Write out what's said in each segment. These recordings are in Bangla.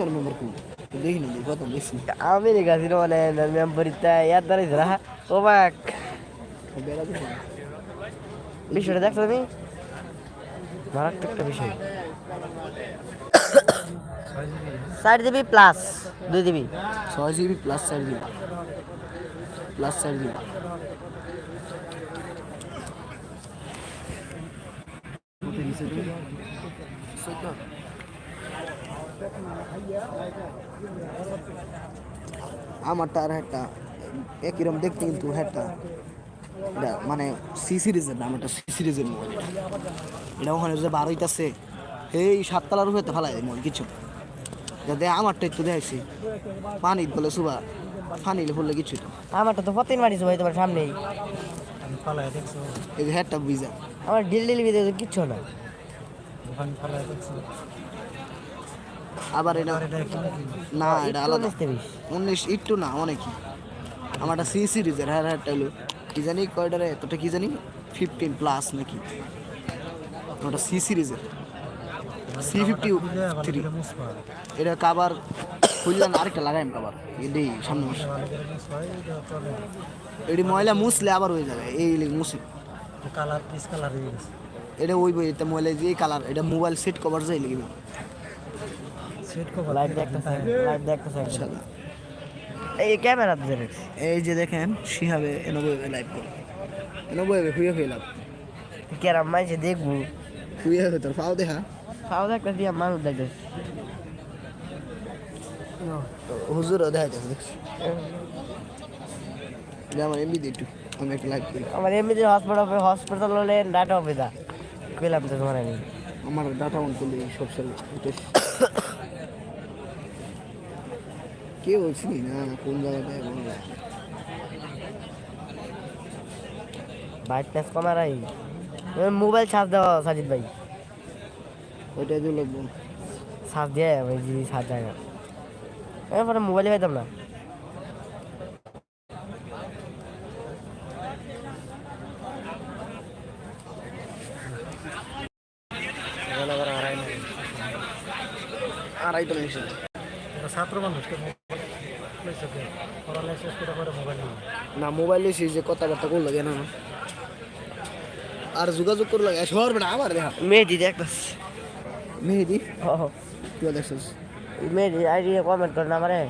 ফোন মেম্বার কু দেখি না দেখি কত দেখছি আমেরিকা ছিল মানে মেম্বরিতে ইয়ার দাঁড়িয়েছে না ও বাক বেড়া দেখি বিষয়টা দেখছ তুমি মারাত্মক একটা বিষয় চার জিবি প্লাস দুই জিবি ছয় জিবি প্লাস চার জিবি প্লাস চার জিবি আমারটা আর হ্যাটটা একই রকম দেখতে কিন্তু হ্যাটটা এটা মানে সি সিরিজের না আমারটা সি সিরিজের মোবাইল এটা। ওখানে যে বার হইতাছে এই সাততলার উপরে তো ফেলাই মোবাইল কিছু যাতে আমারটা একটু দেখাইছি। পানি বলে সুবা পানি ফুললে কিছু তো আমারটা তো ফতিন মারিছে ভাই তোমার সামনেই। দেখছ। এই যে হ্যাটটা বুঝা। আমার ডিল ডিল ভিডিও কিচ্ছু না। ওখানে ফালাই দেখছ। আবার এটা এটা না এটা আলাদা। উনিশ একটু না অনেকই। আমারটা সি সিরিজের হ্যাঁ হ্যাটটা হলো। কি জানি কয়টারে এতটা কি জানি? ফিফটিন প্লাস নাকি। ওটা সি সিরিজের। সি ফিফটি থ্রি এটা কাবার খুললেন আরেকটা লাগাইম কাবার এটাই সামনে মাসে এটা এটি ময়লা মুছলে আবার হয়ে যাবে এই মুছে। কালার কালার এটা ওই বই এটা ময়লা যে কালার এটা মোবাইল সেট কভার যাই লিখবে লাইট দেখতেছে লাইট দেখতেছে ইনশাআল্লাহ। এই ক্যামেরা দেখছি। এই যে দেখেন শিহাবে এনবই লাইভ করে এনবই খুঁয়ে খুঁয়ে লাভ। কেরাম মাইছে দেখব। খুঁয়ে হবে তোর পাও দেখা। খাওয়া দেখতে দিয়ে মানুষ দেখতেছে হুজুরও দেখা যাচ্ছে দেখছি আমার এমবি একটু আমি একটা লাইভ করি। আমার এমনিতে হসপিটাল হসপিটাল হলে ডাটা হবে দা। পেলাম তো তোমার আমি। আমার ডাটা অন করলে সব সাল কে বলছি না কোন জায়গাটায় বলব ব্রাইটনেস কমারাই মোবাইল চার্জ দেওয়া সাজিদ ভাই ওইটাই দিয়ে লাগবো চার্জ দিয়ে ওই যে চার্জ যায় না এরপরে মোবাইলে পাইতাম না আড়াইটা নিয়েছিল এটা ছাত্র মানুষ না মোবাইলে সে যে কথাবার্তা করল কেন না আর যোগাযোগ করল শহর বেড়া আমার দেখা মেহেদি দেখতেছে মেহেদি ও তুই দেখছিস মেহেদি আইডি কমেন্ট করে না আমারে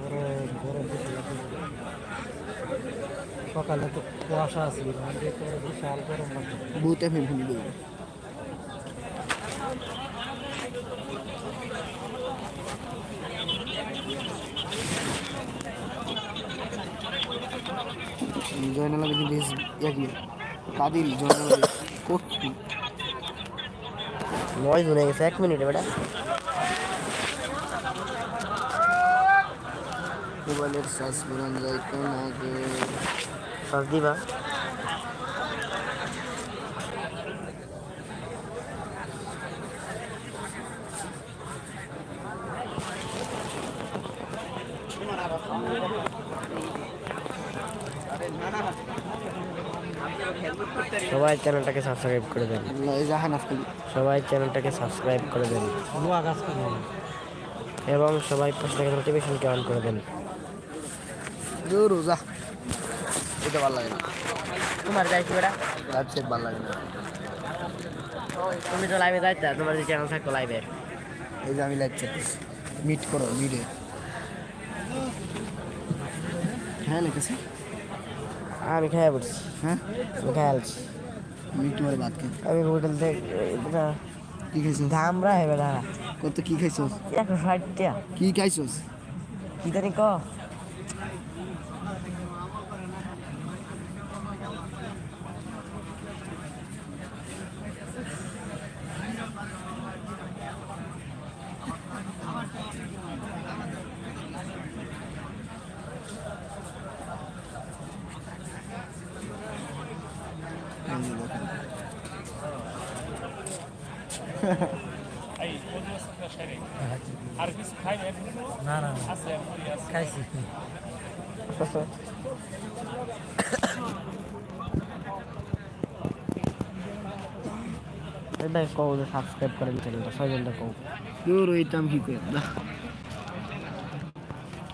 গরম গরম বেশি লাগে সকালে তো কুয়াশা আছিল আমাদের তো বিশাল গরম লাগছে বহুত এফ এম শুনি দেবো জয়নাল আবেদিন বেশ একই কাদিল জয়নাল আবেদিন কোটি। নয় শুনে গেছে এক মিনিট বেটা। মোবাইলের চার্জ বেরান যাইতো না যে চার্জ দিবা। সবাই চ্যানেলটাকে সাবস্ক্রাইব করে দেন। সবাই চ্যানেলটাকে সাবস্ক্রাইব করে দেন। এবং সবাই পাশে থাকা নোটিফিকেশনকে অন করে দেন। দূর যা। এটা ভালো লাগে না। তোমার যাইছি বেটা ওয়েবসাইট ভালো লাগে না। তুমি তো লাইভে যাইতা তোমার যে চ্যানেল থাকতো লাইভে এই যে আমি লাইভ চাইতেছি মিট করো মিটে হ্যাঁ লিখেছি আমি খেয়ে পড়ছি। হ্যাঁ? আমি খেয়ে মিট তোমার বাদ খাই আমি হোটেল থেকে কি খাইছো ধামরা হেবে না কত কি খাইছো একশো ষাট টাকা। কি খাইছো কি জানি ক? না না খাইছি ভাই কও যে সাবস্ক্রাইব করেন চ্যানেলটা ছয়জনটা কও দূর হইতাম কি করে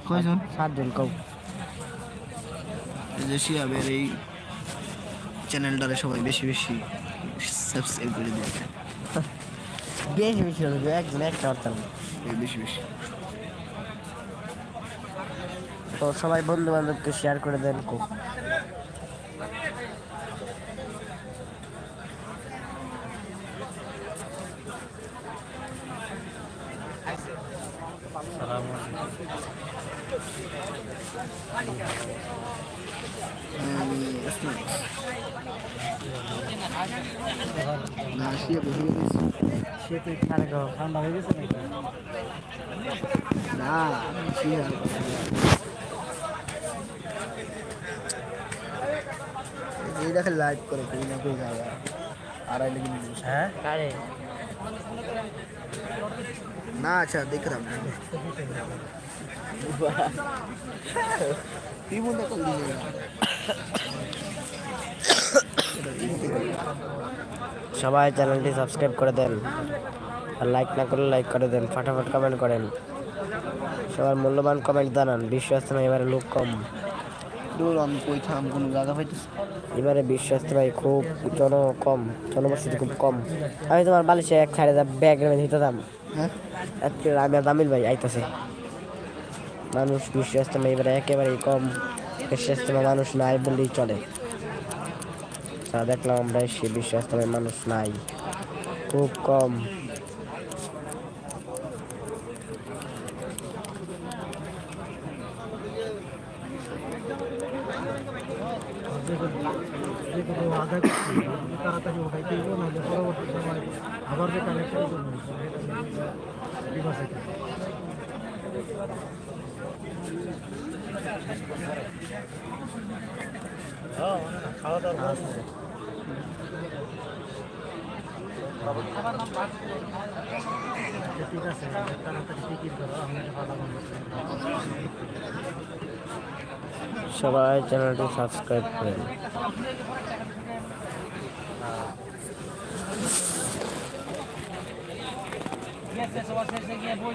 কয়জন সাতজন কও যে শিয়াবের এই চ্যানেলটারে সবাই বেশি বেশি সাবস্ক্রাইব করে দিয়েছে 5 kilo ekmek tortilla. 55. তো সবাই বন্ধু বান্ধবকে শেয়ার করে দেন খুব Nasıl? না শিয়াবে হয়ে গেছে শীতে খারাপ ঠান্ডা হয়ে গেছে নাকি না শিয়াব এই দেখে লাইভ করে কই না কই জায়গা আড়াই লেগে নিয়ে হ্যাঁ আরে না আচ্ছা দেখলাম না তুই মনে করলি যে সবাই চ্যানেলটি সাবস্ক্রাইব করে দেন। আর লাইক না করলে লাইক করে দেন। ফাটাফাট কমেন্ট করেন। সবার মূল্যবান কমেন্ট জানান। বিশ্বাস না এবারে লোক কম। দূর আমি কই থাম কোনো জায়গা পাইতেছি এবারে বিশ্বাস ভাই খুব জন কম জনবসতি খুব কম। আমি তোমার বালিশে এক সাইডে ব্যাগ রেখে দিতে দাম হ্যাঁ? আমি দামিল ভাই আইতাছে। মানুষ বিশ্বাস তোমার এবারে একেবারেই কম। তোমার মানুষ নাই বললেই চলে। তা দেখলাম আমরা সে বিশ্বাস তোমার মানুষ নাই। খুব কম। তাড়াতাড়ি উঠাইতে খাওয়া দাওয়া ঠিক আছে তাড়াতাড়ি টিকিট করো আমি ভালো সবাই চ্যানেলটি সাবস্ক্রাইব করেন দূর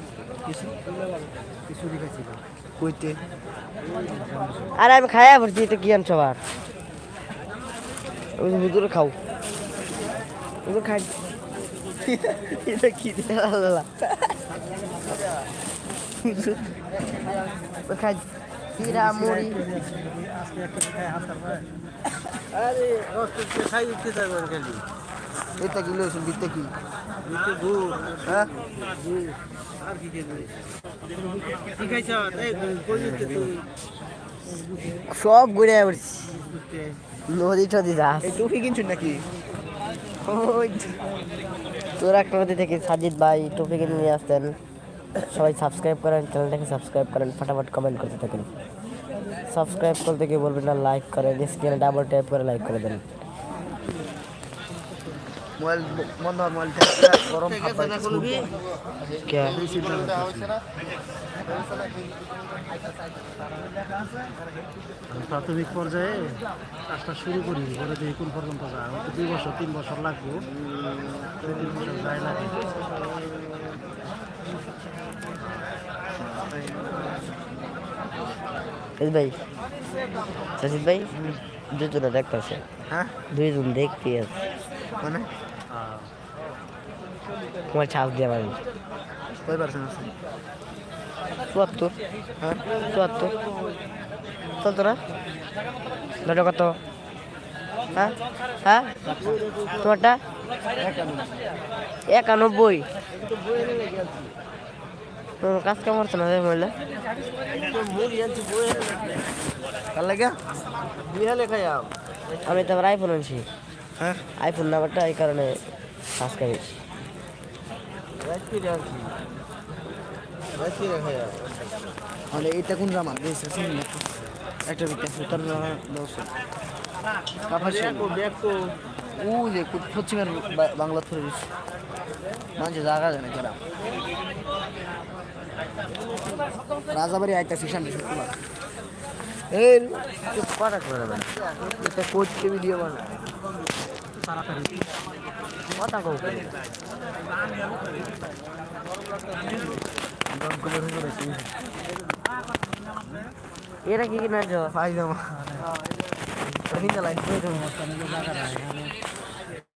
কিছু কিছু লিখেছিল কইতে। আরে আমি খাইয়া পড়ছি এটা আবার? ওই যে হুজুরে খাও হুজুর খাই। এটা কি আল্লাহ খাই। মুড়ি। আরে উঠতে খালি। এটা কি লইছেন কি? হ্যাঁ? সব ঘুরে পড়ছি নদী টদি যাস। এই টুপি কিনছেন নাকি? তোর একটা নদী থেকে সাজিদ ভাই টুপি কিনে নিয়ে আসতেন। সবাই সাবস্ক্রাইব করেন চ্যানেলটাকে সাবস্ক্রাইব করেন ফটাফট কমেন্ট করতে থাকেন। সাবস্ক্রাইব করতে গিয়ে বলবেন না লাইক করেন স্ক্রিনে ডাবল ট্যাপ করে লাইক করে দেন। মোবাইল বন্ধ হয় মোবাইল গরম প্রাথমিক পর্যায়ে কাজটা শুরু করি পরে দেখি কোন পর্যন্ত যায়। আমার দুই বছর তিন বছর লাগবে। তিন বছর যায় লাগে ভাই সাজিদ ভাই? দুজনে দেখতেছে। হ্যাঁ? দুইজন দেখতে আছে। মানে? তোমার ছাপ দিয়ে পারি কয় পার্সেন্ট আছে? চুয়াত্তর। হ্যাঁ? চুয়াত্তর। চলতো না। নটা কত? হ্যাঁ? হ্যাঁ? তোমারটা? একানব্বই। কাজ কাম করছে না মহিলা কার আমি তো আইফোন আনছি হ্যাঁ আইফোন নাম্বারটা এই কারণে সাবস্ক্রাইব মানে এটা কোন জামা না একটা দশ কাপড় ও বাংলা দিচ্ছে মানুষের জায়গা কেরা রাজাবাড়ি আইতাছি সামনে শুক্রবার এই কথা করে দেবেন এটা কোচকে ভিডিও বানা কথা কও এটা কি লাইন অস্থায়ীভাবে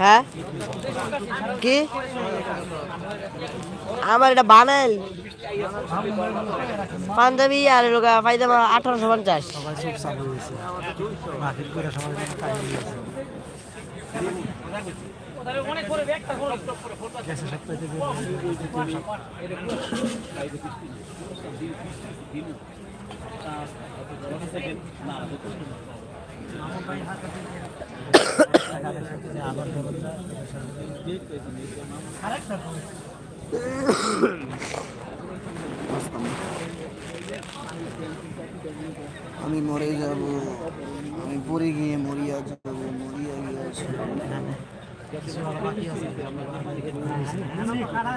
হ্যাঁ? কি? আমার এটা বানাইল। পাঞ্জাবি আর লোকা পাইজামা আঠারোশো পঞ্চাশ। আমি মরে যাব আমি পড়ে গিয়ে মরিয়া যাব মরিয়া আছে খারাপ